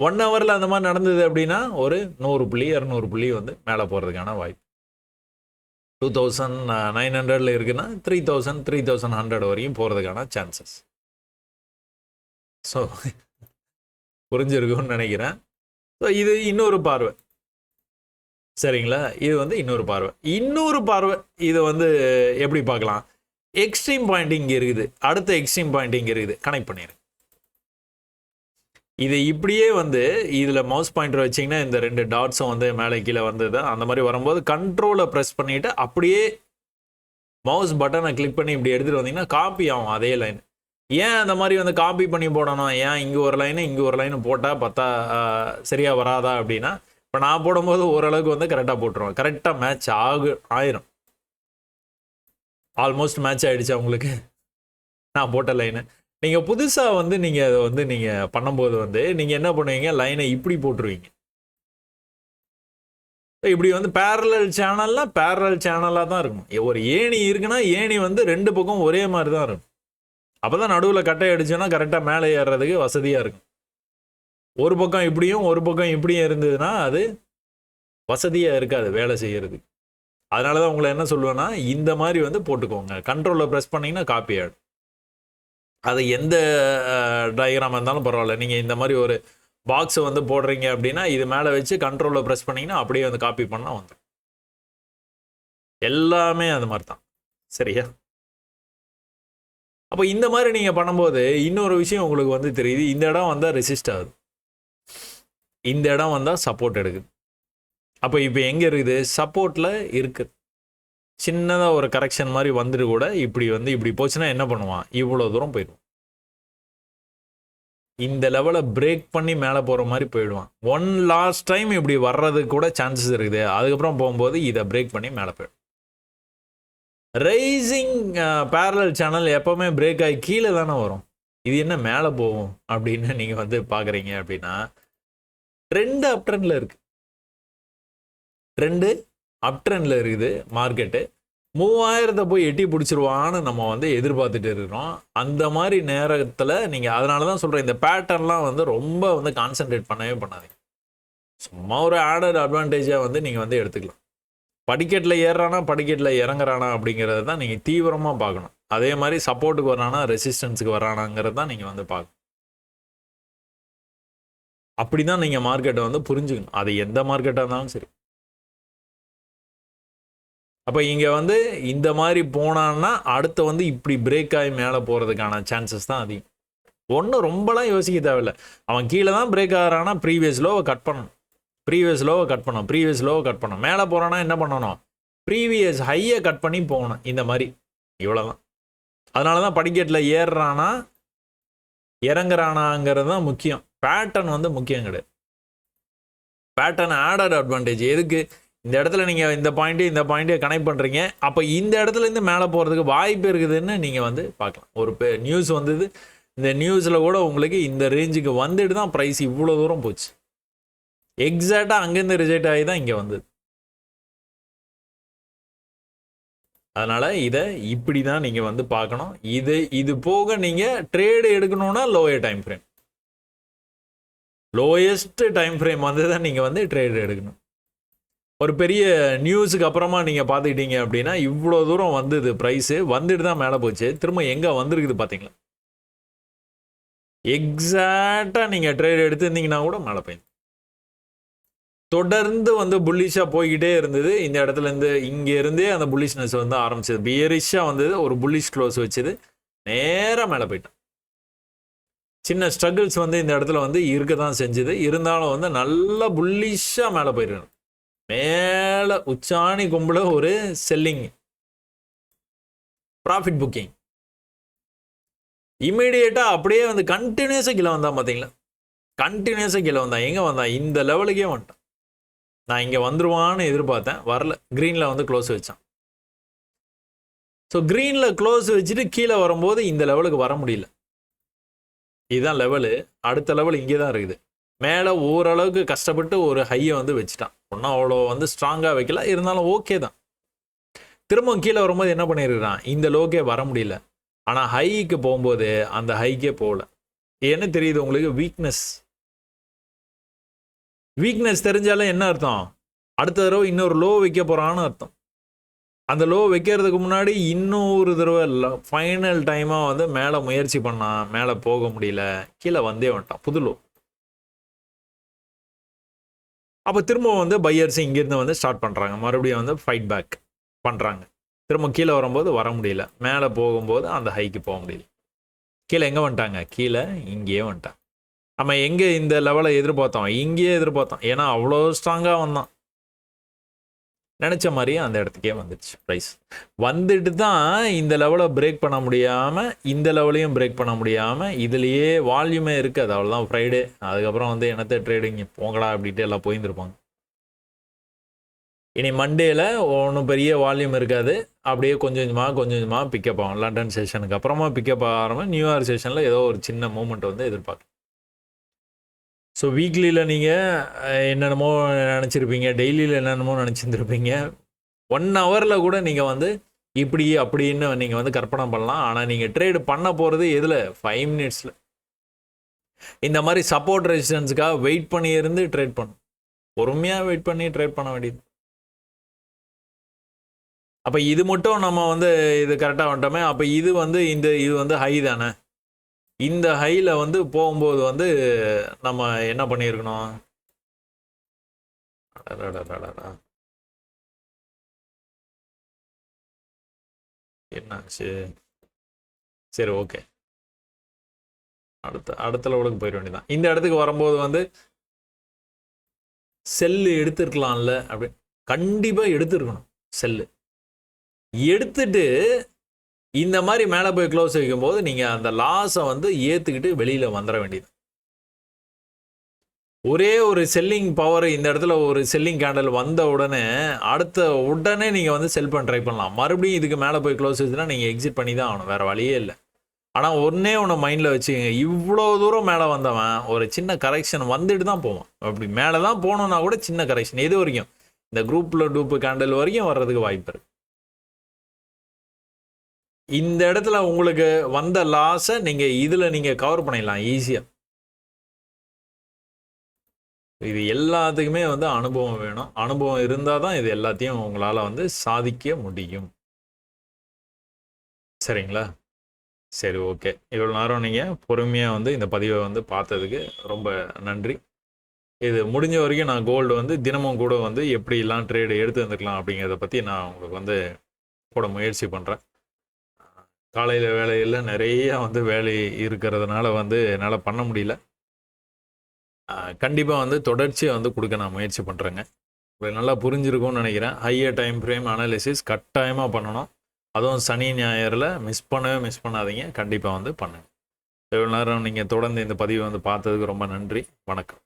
ஒன் ஹவரில் அந்த மாதிரி நடந்தது அப்படின்னா ஒரு நூறு புள்ளி இரநூறு புள்ளி வந்து மேலே போகிறதுக்கான வாய்ப்பு. டூ தௌசண்ட் நைன் ஹண்ட்ரடில் இருக்குன்னா three thousand three thousand hundred வரையும் போகிறதுக்கான சான்சஸ் ஸோ புரிஞ்சிருக்கும்னு நினைக்கிறேன். ஸோ இது இன்னொரு பார்வை. சரிங்களா? இது வந்து இன்னொரு பார்வை. இன்னொரு பார்வை இது வந்து எப்படி பார்க்கலாம்? எக்ஸ்ட்ரீம் பாயிண்ட் இங்கே இருக்குது. அடுத்த எக்ஸ்ட்ரீம் பாயிண்ட் இங்கே இருக்குது. கனெக்ட் பண்ணிடுங்க இது இப்படியே வந்து இதில் மவுஸ் பாயிண்டர் வச்சிங்கன்னா இந்த ரெண்டு டாட்ஸும் வந்து மேலே கீழே வந்தது. அந்த மாதிரி வரும்போது கண்ட்ரோலை ப்ரெஸ் பண்ணிவிட்டு அப்படியே மவுஸ் பட்டனை கிளிக் பண்ணி இப்படி எடுத்துகிட்டு வந்தீங்கன்னா காப்பி ஆகும் அதே லைன் ஏன் அந்த மாதிரி வந்து காப்பி பண்ணி போடணும்? ஏன் இங்கே ஒரு லைனு இங்கே ஒரு லைனு போட்டால் பார்த்தா சரியாக வராதா அப்படின்னா இப்போ நான் போடும்போது ஓரளவுக்கு வந்து கரெக்டாக போட்டுருவேன். கரெக்டாக மேட்ச் ஆகு ஆயிரும். ஆல்மோஸ்ட் மேட்ச் ஆகிடுச்சு உங்களுக்கு? நான் போட்ட லைனு நீங்கள் புதுசாக வந்து நீங்கள் அதை வந்து நீங்கள் பண்ணும்போது வந்து நீங்கள் என்ன பண்ணுவீங்க? லைனை இப்படி போட்டுருவீங்க. இப்படி வந்து பேரலல் சேனல்லாம் பேரலல் சேனலாக தான் இருக்கும். ஒரு ஏணி இருக்குன்னா ஏணி வந்து ரெண்டு பக்கம் ஒரே மாதிரி தான் இருக்கும். அப்போ தான் நடுவில் கட்டை அடிச்சோன்னா கரெக்டாக மேலே ஏறுறதுக்கு வசதியாக இருக்கும். ஒரு பக்கம் இப்படியும் ஒரு பக்கம் இப்படியும் இருந்ததுன்னா அது வசதியாக இருக்காது வேலை செய்கிறதுக்கு அதனால தான் உங்களை என்ன சொல்லுவேன்னா இந்த மாதிரி வந்து போட்டுக்கோங்க. கண்ட்ரோலில் ப்ரெஸ் பண்ணிங்கன்னா காப்பி ஆகிடும் அது எந்த டயக்ராம் இருந்தாலும் பரவாயில்ல. நீங்கள் இந்த மாதிரி ஒரு பாக்ஸை வந்து போடுறீங்க அப்படின்னா இது மேலே வச்சு கண்ட்ரோலில் ப்ரெஸ் பண்ணிங்கன்னா அப்படியே வந்து காப்பி பண்ணால் வந்துடும் எல்லாமே அது மாதிரி தான் சரியா? அப்போ இந்த மாதிரி நீங்கள் பண்ணும்போது இன்னொரு விஷயம் உங்களுக்கு வந்து தெரியுது. இந்த இடம் வந்தால் ரெசிஸ்ட் ஆகுது. இந்த இடம் வந்தால் சப்போர்ட் எடுக்குது. அப்போ இப்போ எங்கே இருக்குது? சப்போர்ட்டில் இருக்குது சின்னதாக ஒரு கரெக்ஷன் மாதிரி வந்துட்டு கூட இப்படி வந்து இப்படி போச்சுன்னா என்ன பண்ணுவான்? இவ்வளோ தூரம் போயிடுவான். இந்த லெவலை பிரேக் பண்ணி மேலே போகிற மாதிரி போயிடுவான். ஒன் லாஸ்ட் டைம் இப்படி வர்றதுக்கு கூட சான்சஸ் இருக்குது. அதுக்கப்புறம் போகும்போது இதை பிரேக் பண்ணி மேலே போயிடும். ரைசிங் பேரலல் சேனல் எப்போவுமே பிரேக் ஆகி கீழே தானே வரும். இது என்ன மேலே போகும் அப்படின்னு நீங்கள் வந்து பார்க்குறீங்க அப்படின்னா ரெண்டு அப்டனில் இருக்குது ரெண்டு அப் ட்ரெண்டில் இருக்குது மார்க்கெட்டு மூவாயிரத்தை போய் எட்டி பிடிச்சிருவான்னு நம்ம வந்து எதிர்பார்த்துட்டு இருக்கிறோம். அந்த மாதிரி நேரத்தில் நீங்கள் அதனால தான் சொல்கிறேன் இந்த பேட்டர்ன்லாம் வந்து ரொம்ப வந்து கான்சென்ட்ரேட் பண்ணவே பண்ணாதீங்க. சும்மா ஒரு ஆடட் அட்வான்டேஜாக வந்து நீங்கள் வந்து எடுத்துக்கலாம். படிக்கட்டில் ஏறுறானா படிக்கட்டில் இறங்குறானா அப்படிங்கிறத தான் நீங்கள் தீவிரமாக பார்க்கணும். அதே மாதிரி சப்போர்ட்டுக்கு வரானா ரெசிஸ்டன்ஸுக்கு வரானாங்கிறது தான் நீங்கள் வந்து பார்க்கணும். அப்படி தான் நீங்கள் மார்க்கெட்டை வந்து புரிஞ்சுக்கணும். அது எந்த மார்க்கெட்டாக இருந்தாலும் சரி. அப்போ இங்கே வந்து இந்த மாதிரி போனான்னா அடுத்து வந்து இப்படி பிரேக் ஆகி மேலே போகிறதுக்கான சான்சஸ் தான் அதிகம். ஒன்றும் ரொம்பலாம் யோசிக்க தேவையில்ல. அவன் கீழே தான் பிரேக் ஆகிறானா ப்ரீவியஸ் லோவை கட் பண்ணணும். ப்ரீவியஸ் லோவை கட் பண்ணணும். ப்ரீவியஸ் லோவை கட் பண்ணணும். மேலே போகிறான்னா என்ன பண்ணணும்? ப்ரீவியஸ் ஹையை கட் பண்ணி போகணும். இந்த மாதிரி. இவ்வளோதான் அதனால தான் படிக்கட்டில் ஏறுறானா இறங்குறானாங்கிறது தான் முக்கியம். பேட்டர்ன் வந்து முக்கியம் கிடையாது. பேட்டர்ன் ஆடட் அட்வான்டேஜ் எதுக்கு? இந்த இடத்துல நீங்கள் இந்த பாயிண்ட்டு இந்த பாயிண்ட்டை கனெக்ட் பண்ணுறீங்க அப்போ இந்த இடத்துலேருந்து மேலே போகிறதுக்கு வாய்ப்பு இருக்குதுன்னு நீங்கள் வந்து பார்க்கலாம். ஒரு நியூஸ் வந்தது. இந்த நியூஸில் கூட உங்களுக்கு இந்த ரேஞ்சுக்கு வந்துட்டு தான் ப்ரைஸ் இவ்வளோ தூரம் போச்சு. எக்ஸாக்டாக அங்கேருந்து ரிஜெக்ட் ஆகி தான் இங்கே வந்தது. அதனால் இதை இப்படி தான் நீங்கள் வந்து பார்க்கணும். இது இது போக நீங்கள் ட்ரேடு எடுக்கணும்னா lower time frame lowest time frame வந்து தான் நீங்கள் வந்து ட்ரேடு எடுக்கணும். ஒரு பெரிய நியூஸுக்கு அப்புறமா நீங்கள் பார்த்துக்கிட்டீங்க அப்படின்னா இவ்வளோ தூரம் வந்தது ப்ரைஸு வந்துட்டு தான் மேலே போச்சு. திரும்ப எங்கே வந்திருக்குது பார்த்தீங்களா? எக்ஸாக்டாக நீங்கள் ட்ரேட் எடுத்திருந்தீங்கன்னா கூட மேலே போயிடும் தொடர்ந்து வந்து புல்லிஷாக போய்கிட்டே இருந்தது. இந்த இடத்துல இருந்து இங்கே இருந்தே அந்த புல்லிஷ்னஸ் வந்து ஆரம்பிச்சது. பியரிஷாக வந்தது. ஒரு புல்லிஷ் க்ளோஸ் வச்சது. நேராக மேலே போயிட்டான் சின்ன ஸ்ட்ரகிள்ஸ் வந்து இந்த இடத்துல வந்து இருக்க தான் செஞ்சுது. இருந்தாலும் வந்து நல்லா புல்லிஷாக மேலே போயிருக்கு மேலே உச்சாணி கும்பல ஒரு செல்லிங் ப்ராஃபிட் புக்கிங் இமீடியட்டாக அப்படியே வந்து கண்டினியூஸாக கீழே வந்தான் பார்த்தீங்களா கண்டினியூஸாக கீழே வந்தான். எங்கே வந்தான்? இந்த லெவலுக்கே வந்துட்டான். நான் இங்கே வந்துருவான்னு எதிர்பார்த்தேன். வரல. க்ரீனில் வந்து க்ளோஸ் வச்சான். ஸோ க்ரீனில் க்ளோஸ் வச்சுட்டு கீழே வரும்போது இந்த லெவலுக்கு வர முடியல. இதுதான் லெவலு அடுத்த லெவல் இங்கே தான் இருக்குது. மேலே ஓரளவுக்கு கஷ்டப்பட்டு ஒரு ஹையை வந்து வச்சுட்டான். ஒன்றும் அவ்வளோ வந்து ஸ்ட்ராங்காக வைக்கல. இருந்தாலும் ஓகே தான். திரும்ப கீழே வரும்போது என்ன பண்ணியிருக்கிறான் இந்த லோக்கே வர முடியல. ஆனால் ஹைக்கு போகும்போது அந்த ஹைக்கே போகல. என்ன தெரியுது உங்களுக்கு? வீக்னஸ் வீக்னஸ் தெரிஞ்சாலும் என்ன அர்த்தம்? அடுத்த தடவை இன்னொரு லோ வைக்க போகிறான்னு அர்த்தம். அந்த லோ வைக்கிறதுக்கு முன்னாடி இன்னொரு தடவை இல்லை ஃபைனல் டைமாக வந்து மேலே முயற்சி பண்ணான். மேலே போக முடியல. கீழே வந்தே வந்துட்டான். புது லோ அப்போ திரும்ப வந்து பையர்ஸ் இங்கேருந்து வந்து ஸ்டார்ட் பண்ணுறாங்க மறுபடியும் வந்து ஃபைட் பேக் பண்ணுறாங்க திரும்ப கீழே வரும்போது வர முடியல. மேலே போகும்போது அந்த ஹைக்கு போக முடியல. கீழே எங்கே வந்துட்டாங்க? கீழே இங்கேயே வந்துட்டாங்க. நம்ம எங்கே இந்த லெவலை எதிர்பார்த்தோம் இங்கேயே எதிர்பார்த்தோம் ஏன்னா அவ்வளோ ஸ்ட்ராங்காக வந்தான். நினச்ச மாதிரியே அந்த இடத்துக்கே வந்துடுச்சு ப்ரைஸ் வந்துட்டு தான் இந்த லெவலை பிரேக் பண்ண முடியாமல் இந்த லெவலையும் பிரேக் பண்ண முடியாமல் இதுலேயே வால்யூமே இருக்குது. அவ்வளோதான் ஃப்ரைடே அதுக்கப்புறம் வந்து என்னத்த ட்ரேடிங் போங்கடா அப்படின்ட்டு எல்லாம் போயிருந்துருப்பாங்க. இனி மண்டேல ஒன்றும் பெரிய வால்யூம் இருக்காது. அப்படியே கொஞ்சம் கொஞ்சமாக கொஞ்சம் கொஞ்சமாக பிக்கப் ஆகும். லண்டன் செஷனுக்கு அப்புறமா பிக்கப் ஆகாமல் நியூ இயர் செஷனில் ஏதோ ஒரு சின்ன மூமெண்ட் வந்து எதிர்பார்க்கலாம். ஸோ வீக்லியில் நீங்கள் என்னென்னமோ நினச்சிருப்பீங்க டெய்லியில் என்னென்னமோ நினச்சிருந்துருப்பீங்க. ஒன் ஹவரில் கூட நீங்கள் வந்து இப்படி அப்படின்னு நீங்கள் வந்து கற்பனை பண்ணலாம். ஆனால் நீங்கள் ட்ரேடு பண்ண போகிறது எதில்? ஃபைவ் மினிட்ஸில் இந்த மாதிரி சப்போர்ட் ரெசிஸ்டன்ஸுக்காக வெயிட் பண்ணி இருந்து ட்ரேட் பண்ணும் பொறுமையாக வெயிட் பண்ணி ட்ரேட் பண்ண வேண்டியது. அப்போ இது மட்டும் நம்ம வந்து இது கரெக்டாக வந்துட்டோமே. அப்போ இது வந்து இந்த இது வந்து ஹை தானே? இந்த ஹையில் வந்து போகும்போது வந்து நம்ம என்ன பண்ணியிருக்கணும்? என்னாச்சு? சரி ஓகே அடுத்த அடுத்த லெவலுக்கு போயிட வேண்டியதான் இந்த இடத்துக்கு வரும்போது வந்து செல்லு எடுத்துருக்கலாம்ல அப்படி கண்டிப்பாக எடுத்துருக்கணும் செல்லு. எடுத்துட்டு இந்த மாதிரி மேலே போய் க்ளோஸ் வைக்கும்போது நீங்கள் அந்த லாஸை வந்து ஏற்றுக்கிட்டு வெளியில் வந்துட வேண்டியது. ஒரே ஒரு செல்லிங் பவர் இந்த இடத்துல ஒரு செல்லிங் கேண்டல் வந்த உடனே அடுத்த உடனே நீங்கள் வந்து செல் பண்ண ட்ரை பண்ணலாம். மறுபடியும் இதுக்கு மேலே போய் க்ளோஸ் வச்சுன்னா நீங்கள் எக்ஸிட் பண்ணி தான் ஆகணும். வேறு வழியே இல்லை. ஆனால் ஒன்றே ஒன்று மைண்டில் வச்சுக்கோங்க. இவ்வளோ தூரம் மேலே வந்தவன் ஒரு சின்ன கரெக்ஷன் வந்துட்டு தான் போவான். அப்படி மேலே தான் போகணுன்னா கூட சின்ன கரெக்ஷன் எது வரைக்கும். இந்த குரூப்பில் டூப்பு கேண்டல் வரைக்கும் வர்றதுக்கு வாய்ப்பு இருக்குது இந்த இடத்துல உங்களுக்கு வந்த லாஸை நீங்கள் இதில் நீங்கள் கவர் பண்ணிடலாம் ஈஸியாக இது எல்லாத்துக்குமே வந்து அனுபவம் வேணும். அனுபவம் இருந்தால் தான் இது எல்லாத்தையும் உங்களால் வந்து சாதிக்க முடியும். சரிங்களா? சரி ஓகே இவ்வளோ நேரம் நீங்கள் பொறுமையாக வந்து இந்த பதிவை வந்து பார்த்ததுக்கு ரொம்ப நன்றி. இது முடிஞ்ச வரைக்கும் நான் கோல்டு வந்து தினமும் கூட வந்து எப்படிலாம் ட்ரேடு எடுத்து வந்துக்கலாம் அப்படிங்கிறத பற்றி நான் உங்களுக்கு வந்து போட முயற்சி பண்ணுறேன் காலையில் வேலையில் நிறையா வந்து வேலை இருக்கிறதுனால வந்து என்னால் பண்ண முடியல. கண்டிப்பாக வந்து தொடர்ச்சியாக வந்து கொடுக்க நான் முயற்சி பண்ணுறேங்க உங்களுக்கு நல்லா புரிஞ்சிருக்கும்னு நினைக்கிறேன். ஹையர் டைம் ஃப்ரேம் அனாலிசிஸ் கட்டாயமாக பண்ணணும். அதுவும் சனி ஞாயிறில் மிஸ் பண்ணவே மிஸ் பண்ணாதீங்க. கண்டிப்பாக வந்து பண்ணுங்கள் இவ்வளோ நேரம் நீங்கள் தொடர்ந்து இந்த பதிவை வந்து பார்த்ததுக்கு ரொம்ப நன்றி. வணக்கம்.